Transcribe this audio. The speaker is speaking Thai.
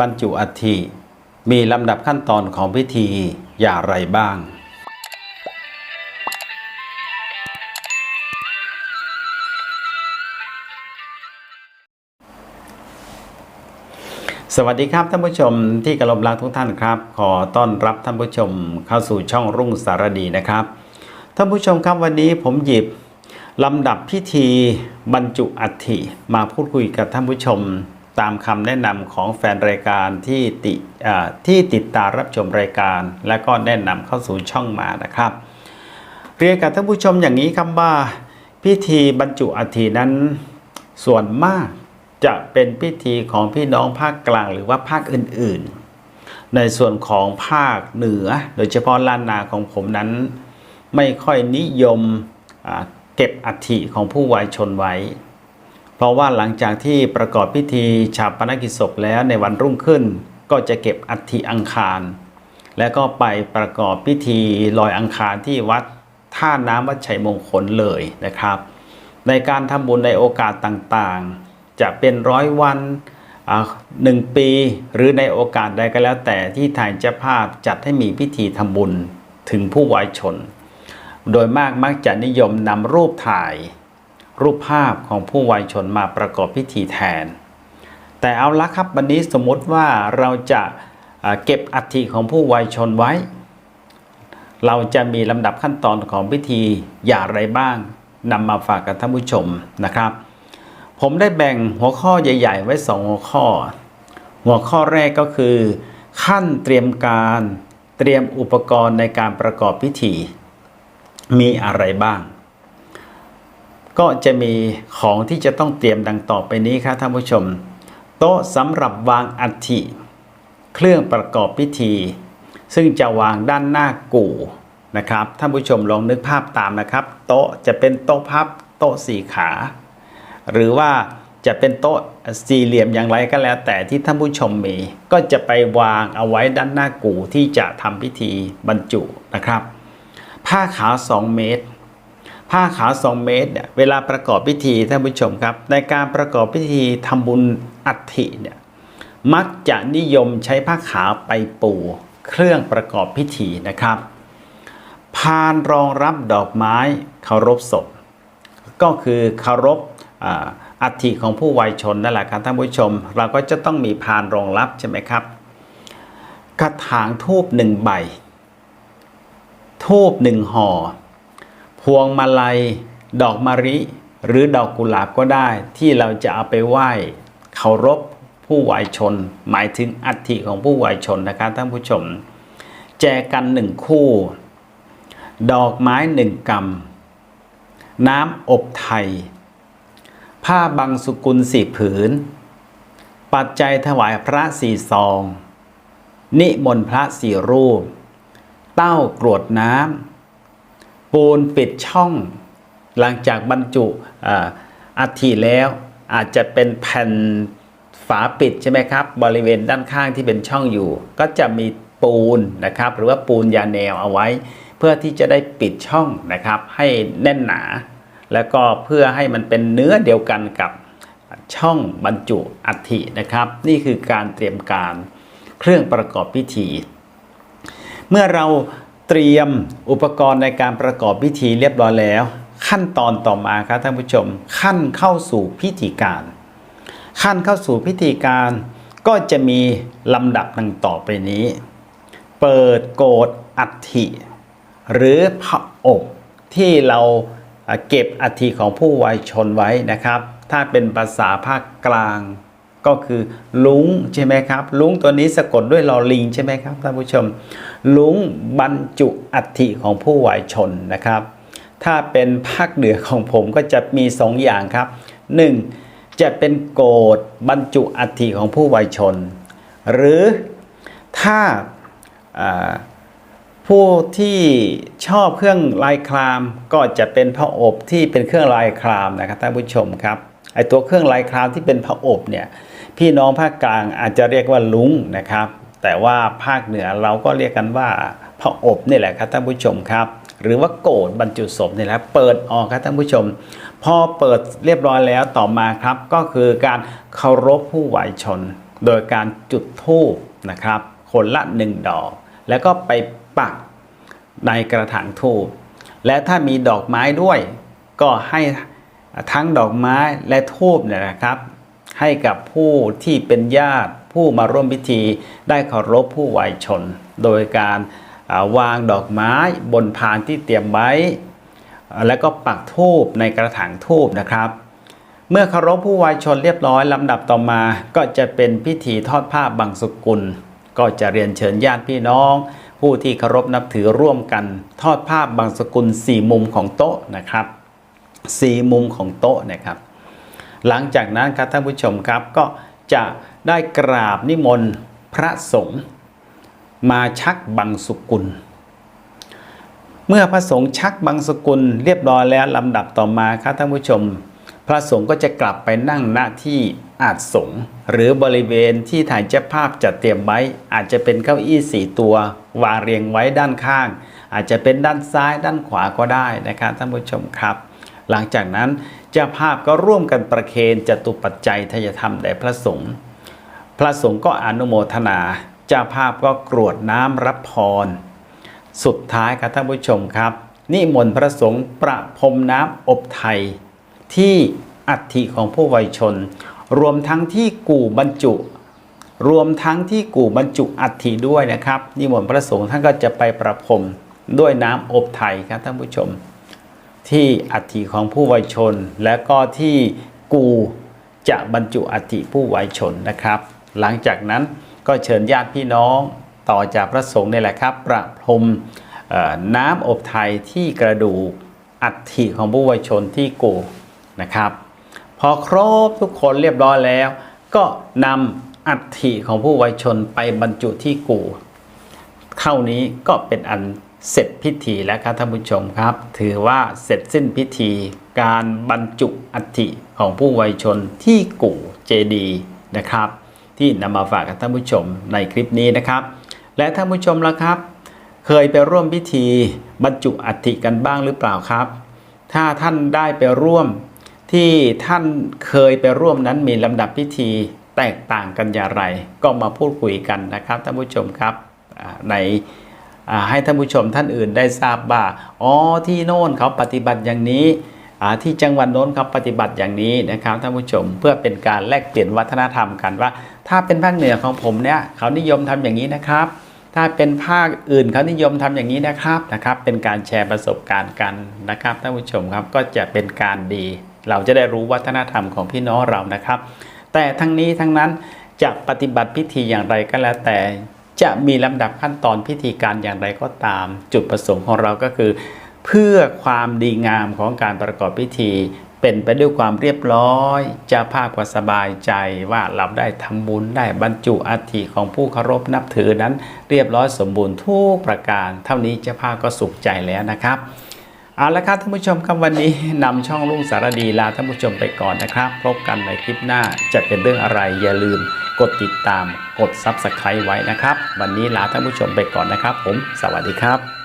บรรจุอัฐิมีลำดับขั้นตอนของพิธีอย่างไรบ้าง สวัสดีครับท่านผู้ชมที่กรบรักทุกท่านครับ ขอต้อนรับท่านผู้ชมเข้าสู่ช่องรุ่งสารดีนะครับ ท่านผู้ชมครับวันนี้ผมหยิบลำดับพิธีบรรจุอัฐิมาพูดคุยกับท่านผู้ชม ตามคำแนะนำของแฟนรายการที่ติที่ติดตามรับชมรายการ และก็แนะนำเข้าสู่ช่องมานะครับ เรียนกับท่านผู้ชมอย่างนี้ครับว่า พิธีบรรจุอัฐินั้นส่วนมากจะเป็นพิธีของพี่น้องภาคกลางหรือว่าภาคอื่นๆ ในส่วนของภาคเหนือ โดยเฉพาะล้านนาของผมนั้น ไม่ค่อยนิยมเก็บอัฐิของผู้วายชนไว้ เพราะว่าหลังจากที่ประกอบพิธีชาปนกิจศพแล้วในวันรุ่งขึ้น ก็จะเก็บอัฐิอังคาร แล้วก็ไปประกอบพิธีลอยอังคารที่วัดท่าน้ำวัดชัยมงคลเลยนะครับ ในการทำบุญในโอกาสต่างๆ จะเป็นร้อยวันอ่าหนึ่งปีหรือในโอกาสใดก็แล้วแต่ที่ทางเจ้าภาพจัดให้มีพิธีทำบุญถึงผู้วายชน โดยมากมักจะนิยมนำรูปถ่าย รูปภาพของผู้วายชนมาประกอบพิธีแทน แต่เอาละครับวันนี้สมมติว่าเราจะเก็บอัฐิของผู้วายชนไว้ เราจะมีลำดับขั้นตอนของพิธีอย่างไรบ้างนำมาฝากกับท่านผู้ชมนะครับ ผมได้แบ่งหัวข้อใหญ่ ๆ ไว้สองหัวข้อ หัวข้อแรกก็คือ ขั้นเตรียมการเตรียมอุปกรณ์ในการประกอบพิธี มีอะไรบ้าง ก็จะมีของที่จะต้องเตรียมดังต่อไปนี้ครับท่านผู้ชม โต๊ะสำหรับวางอัฐิเครื่องประกอบพิธี ซึ่งจะวางด้านหน้ากู่นะครับท่านผู้ชมลองนึกภาพตามนะครับ โต๊ะจะเป็นโต๊ะพับโต๊ะสี่ขา หรือว่าจะเป็นโต๊ะสี่เหลี่ยมอย่างไรก็แล้ว แต่ที่ท่านผู้ชมมี ก็จะไปวางเอาไว้ด้านหน้ากู่ที่จะทำพิธีบรรจุนะครับ ผ้าขาว 2 เมตร ผ้าขาว2เมตรเนี่ยเวลาประกอบพิธีท่านผู้ชมครับ ในการประกอบพิธีทำบุญอัฐิเนี่ยมักจะนิยมใช้ผ้าขาวไปปูเครื่องประกอบพิธีนะครับพานรองรับดอกไม้เคารพศพ ก็คือเคารพอัฐิของผู้วัยชนนั่นแหละครับท่านผู้ชม เราก็จะต้องมีพานรองรับใช่ไหมครับ กระถางทูบหนึ่งใบทูบหนึ่งห่อ พวงมาลัย ดอกมะริหรือดอกกุหลาบก็ได้ ที่เราจะเอาไปไหว้เคารพผู้วายชน หมายถึงอัฐิของผู้วายชนนะครับท่านผู้ชม แจกันหนึ่งคู่ ดอกไม้หนึ่งกำน้ำอบไทย ผ้าบังสุกุลสี่ผืน ปัจจัยถวายพระสี่ซอง นิมนต์พระสี่รูป เต้ากรวดน้ำ ปูนปิดช่อง หลังจากบรรจุอัฐิแล้วอาจจะเป็นแผ่นฝาปิดใช่ไหมครับ บริเวณด้านข้างที่เป็นช่องอยู่ ก็จะมีปูนนะครับ หรือว่าปูนยาแนวเอาไว้ เพื่อที่จะได้ปิดช่องนะครับ ให้แน่นหนา แล้วก็เพื่อให้มันเป็นเนื้อเดียวกันกับช่องบรรจุอัฐินะครับ นี่คือการเตรียมการเครื่องประกอบพิธี เมื่อเรา เตรียมอุปกรณ์ในการประกอบพิธีเรียบร้อยแล้ว ขั้นตอนต่อมาครับท่านผู้ชม ขั้นเข้าสู่พิธีการ ขั้นเข้าสู่พิธีการก็จะมีลำดับดังต่อไปนี้ เปิดโกดอัฐิหรือพระอบที่เราเก็บอัฐิของผู้วายชนไว้นะครับ ถ้าเป็นภาษาภาคกลาง ก็คือลุงใช่ไหมครับ ลุงตัวนี้สะกดด้วยลอลิงใช่ไหมครับท่านผู้ชม ลุงบรรจุอัฐิของผู้วายชนนะครับ ถ้าเป็นภาคเหนือของผมก็จะมีสองอย่างครับหนึ่งจะเป็นโกดบรรจุอัฐิของผู้วายชน หรือถ้าอ่าผู้ที่ชอบเครื่องลายคราม ก็จะเป็นพระอบที่เป็นเครื่องลายครามนะครับท่านผู้ชมครับไอตัวเครื่องลายครามที่เป็นพระอบเนี่ย พี่น้องภาคกลางอาจจะเรียกว่าลุงนะครับ แต่ว่าภาคเหนือเราก็เรียกกันว่าพระอบนี่แหละครับท่านผู้ชมครับหรือว่าโกดบรรจุศพนี่แหละเปิดออกครับท่านผู้ชม พอเปิดเรียบร้อยแล้วต่อมาครับ ก็คือการเคารพผู้ไหวชน โดยการจุดธูปนะครับ คนละหนึ่งดอก แล้วก็ไปปักในกระถางธูปและถ้ามีดอกไม้ด้วย ก็ให้ทั้งดอกไม้และธูปเนี่ยนะครับ ให้กับผู้ที่เป็นญาติผู้มาร่วมพิธีได้เคารพผู้วัยชน โดยการาวางดอกไม้บนพานที่เตรียมไว้ แล้วก็ปักธูปในกระถางธูปนะครับ เมื่อเคารพผู้วายชนเรียบร้อยลำดับต่อมาก็จะเป็นพิธีทอดผ้าบังสุกุล ก็จะเรียนเชิญญาติพี่น้อง ผู้ที่เคารพนับถือร่วมกัน ทอดผ้าบังสกุลสี่มุมของโต๊ะนะครับสี่มุมของโต๊ะนะครับ หลังจากนั้นครับท่านผู้ชมครับก็จะได้กราบนิมนต์พระสงฆ์มาชักบังสุกุล เมื่อพระสงฆ์ชักบังสกุลเรียบร้อยแล้วลำดับต่อมาครับท่านผู้ชม พระสงฆ์ก็จะกลับไปนั่งหน้าที่อาจสงฆ์หรือบริเวณที่ถ่ายเจ้าภาพจัดเตรียมไว้ อาจจะเป็นเก้าอี้สี่ตัววางเรียงไว้ด้านข้าง อาจจะเป็นด้านซ้ายด้านขวาก็ได้นะครับท่านผู้ชมครับ หลังจากนั้น เจ้าภาพก็ร่วมกันประเคนจตุปัจจัยทยธรรมแด่พระสงฆ์พระสงฆ์ก็อนุโมทนา เจ้าภาพก็กรวดน้ำรับพร สุดท้ายครับท่านผู้ชมครับ นิมนต์พระสงฆ์ประพรมน้ำอบไทย ที่อัฐิของผู้วัยชน รวมทั้งที่กู่บรรจุ รวมทั้งที่กู่บรรจุอัฐิด้วยนะครับ นิมนต์พระสงฆ์ท่านก็จะไปประพรมด้วยน้ำอบไทยครับท่านผู้ชม ที่อัฐิของผู้วัยชน และก็ที่กูจะบรรจุอัฐิผู้วัยชนนะครับ หลังจากนั้นก็เชิญญาติพี่น้องต่อจากพระสงฆ์นี่แหละครับประพรมน้ำอบไทยที่กระดูกอัฐิของผู้วัยชนที่กูนะครับ พอครบทุกคนเรียบร้อยแล้ว ก็นำอัฐิของผู้วัยชนไปบรรจุที่กูเท่านี้ก็เป็นอัน เสร็จพิธีแล้วครับท่านผู้ชมครับ ถือว่าเสร็จสิ้นพิธี การบรรจุอัฐิของผู้วัยชนที่กู่เจดีนะครับ ที่นำมาฝากกับท่านผู้ชมในคลิปนี้นะครับ และท่านผู้ชมล่ะครับ เคยไปร่วมพิธีบรรจุอัฐิกันบ้างหรือเปล่าครับ ถ้าท่านได้ไปร่วมที่ท่านเคยไปร่วมนั้นมีลำดับพิธีแตกต่างกันอย่างไร ก็มาพูดคุยกันนะครับท่านผู้ชมครับใน ให้ท่านผู้ชมท่านอื่นได้ทราบว่าอ๋อที่โน่นเขาปฏิบัติอย่างนี้ที่จังหวัดโน้นเขาปฏิบัติอย่างนี้นะครับท่านผู้ชมเพื่อเป็นการแลกเปลี่ยนวัฒนธรรมกันว่า ถ้าเป็นภาคเหนือของผมเนี่ยเขานิยมทำอย่างนี้นะครับ ถ้าเป็นภาคอื่นเขานิยมทำอย่างนี้นะครับนะครับเป็นการแชร์ประสบการณ์กันนะครับท่านผู้ชมครับก็จะเป็นการดี เราจะได้รู้วัฒนธรรมของพี่น้องเรานะครับ แต่ทั้งนี้ทั้งนั้นจะปฏิบัติพิธีอย่างไรก็แล้วแต่ จะมีลำดับขั้นตอนพิธีการอย่างไรก็ตาม จุดประสงค์ของเราก็คือ เพื่อความดีงามของการประกอบพิธี เป็นไปด้วยความเรียบร้อยจะภาพก็สบายใจว่าเราได้ทำบุญได้บรรจุอัฐิของผู้เคารพนับถือนั้น เรียบร้อยสมบูรณ์ทุกประการ เท่านี้เจ้าภาพก็สุขใจแล้วนะครับ เอาละครับท่านผู้ชมครับวันนี้นำช่องลุงสารดีลาท่านผู้ชมไปก่อนนะครับ พบกันในคลิปหน้าจะเป็นเรื่องอะไรอย่าลืมกดติดตามกด Subscribe ไว้นะครับ วันนี้ลาท่านผู้ชมไปก่อนนะครับ ผม สวัสดีครับ